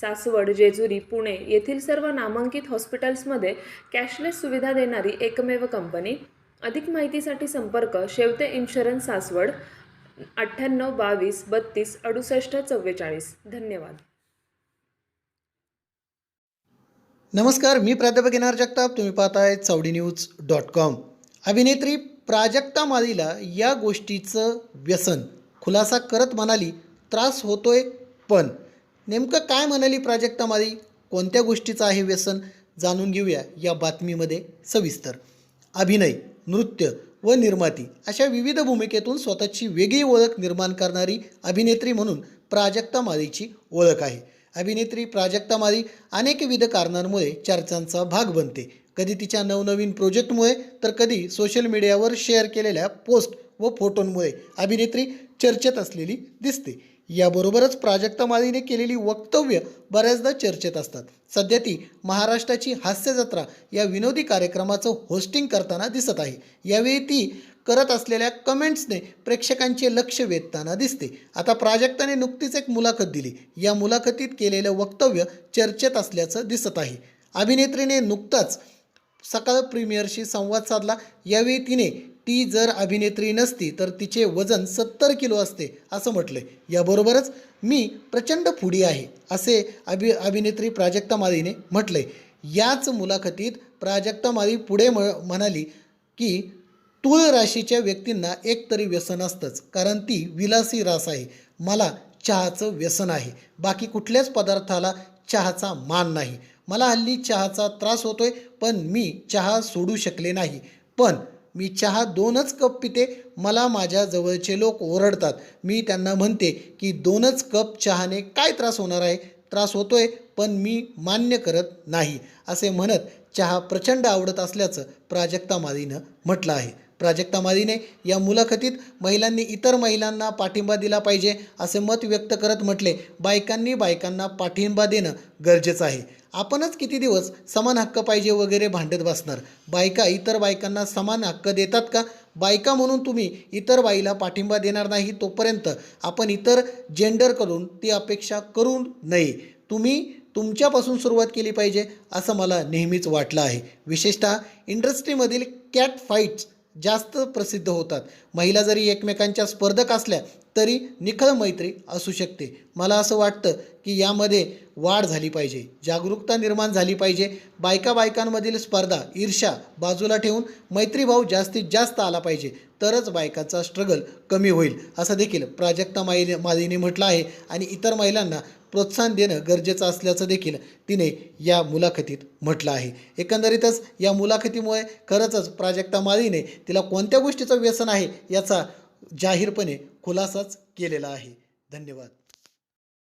सासवड जेजुरी पुणे येथील सर्व नामांकित हॉस्पिटल्समध्ये कॅशलेस सुविधा देणारी एकमेव कंपनी. अधिक माहितीसाठी संपर्क शेवते इन्शुरन्स सासवड अठ्ठ्याण्णव बावीस बत्तीस अडुसष्ट चव्वेचाळीस. धन्यवाद. नमस्कार मी प्राध्यापक येणार जगताप. तुम्ही पाहताय चौडी न्यूज डॉट कॉम. अभिनेत्री प्राजक्ता मालीला या गोष्टीचं व्यसन. खुलासा करत म्हणाली त्रास होतोय पण नेमकं काय म्हणाली प्राजक्तामाली कोणत्या गोष्टीचं आहे व्यसन? जाणून घेऊया या बातमीमध्ये सविस्तर. अभिनय नृत्य व निर्माती अशा विविध भूमिकेतून स्वतःची वेगळी ओळख निर्माण करणारी अभिनेत्री म्हणून प्राजक्ता मालीची ओळख आहे. अभिनेत्री प्राजक्ता माली अनेकविध कारणांमुळे चर्चांचा भाग बनते. कधी तिच्या नवनवीन प्रोजेक्टमुळे तर कधी सोशल मीडियावर शेअर केलेल्या पोस्ट व फोटोंमुळे अभिनेत्री चर्चेत असलेली दिसते. याबरोबरच प्राजक्ता माळीने केलेली वक्तव्य बऱ्याचदा चर्चेत असतात. सध्या ती महाराष्ट्राची हास्य जत्रा या विनोदी कार्यक्रमाचं होस्टिंग करताना दिसत आहे. यावेळी ती करत असलेल्या कमेंट्सने प्रेक्षकांचे लक्ष वेधताना दिसते. आता प्राजक्ताने नुकतीच एक मुलाखत दिली. या मुलाखतीत केलेलं वक्तव्य चर्चेत असल्याचं दिसत आहे. अभिनेत्रीने नुकताच सकाळ प्रीमियरशी संवाद साधला. यावेळी तिने ती जर अभिनेत्री नसती तर तिचे वजन सत्तर किलो असते असं म्हटलं. याबरोबरच मी प्रचंड फुडी आहे असे अभि अभिनेत्री प्राजक्ता मालीने म्हटलंय याच मुलाखतीत प्राजक्ता माळी पुढे म म्हणाली की तूळ राशीच्या व्यक्तींना एक तरी व्यसन असतंच कारण ती विलासी रास आहे. मला चहाचं व्यसन आहे. बाकी कुठल्याच पदार्थाला चहाचा मान नाही. मला हल्ली चहाचा त्रास होतोय पण मी चहा सोडू शकले नाही. पण मी चहा दोनच कप पिते मला माझ्या जवळचे लोक ओरडतात. मी त्यांना म्हणते की दोनच कप चहाने काय त्रास होणार आहे? त्रास होतोय पण मी मान्य करत नाही. असे म्हणत चहा प्रचंड आवडत असल्याचं प्राजक्ता मालीनं म्हटलं आहे. प्राजक्ता मालीने या मुलाखतीत महिलांनी इतर महिलांना पाठिंबा दिला पाहिजे असे मत व्यक्त करत म्हटले बायकांनी बायकांना पाठिंबा देणं गरजेचं आहे. आपणच किती दिवस समान हक्क पाहिजे वगैरे भांडत बसणार? बायका इतर बायकांना समान हक्क देतात का? बायका म्हणून तुम्ही इतर बाईला पाठिंबा देणार नाही तोपर्यंत आपण इतर जेंडरकडून ती अपेक्षा करू नये. तुम्ही तुमच्यापासून सुरुवात केली पाहिजे असं मला नेहमीच वाटलं आहे. विशेषतः इंडस्ट्रीमधील कॅट फाईट्स जास्त प्रसिद्ध होतात. महिला जरी एकमेकांच्या स्पर्धक असल्या तरी निखळ मैत्री असू शकते. मला असं वाटतं की यामध्ये वाढ झाली पाहिजे. जागरूकता निर्माण झाली पाहिजे. बायका बायकांमधील स्पर्धा ईर्षा बाजूला ठेवून मैत्रीभाव जास्तीत जास्त आला पाहिजे. तरच बायकाचा स्ट्रगल कमी होईल असं देखील प्राजक्ता माई मालिनी म्हटलं आहे. आणि इतर महिलांना प्रोत्साहन देणं गरजेचं असल्याचं देखील तिने या मुलाखतीत म्हटलं आहे. एकंदरीतच या मुलाखतीमुळे खरंचच प्राजक्ता मालीने तिला कोणत्या गोष्टीचं व्यसन आहे याचा जाहीरपणे खुलासाच केलेला आहे. धन्यवाद.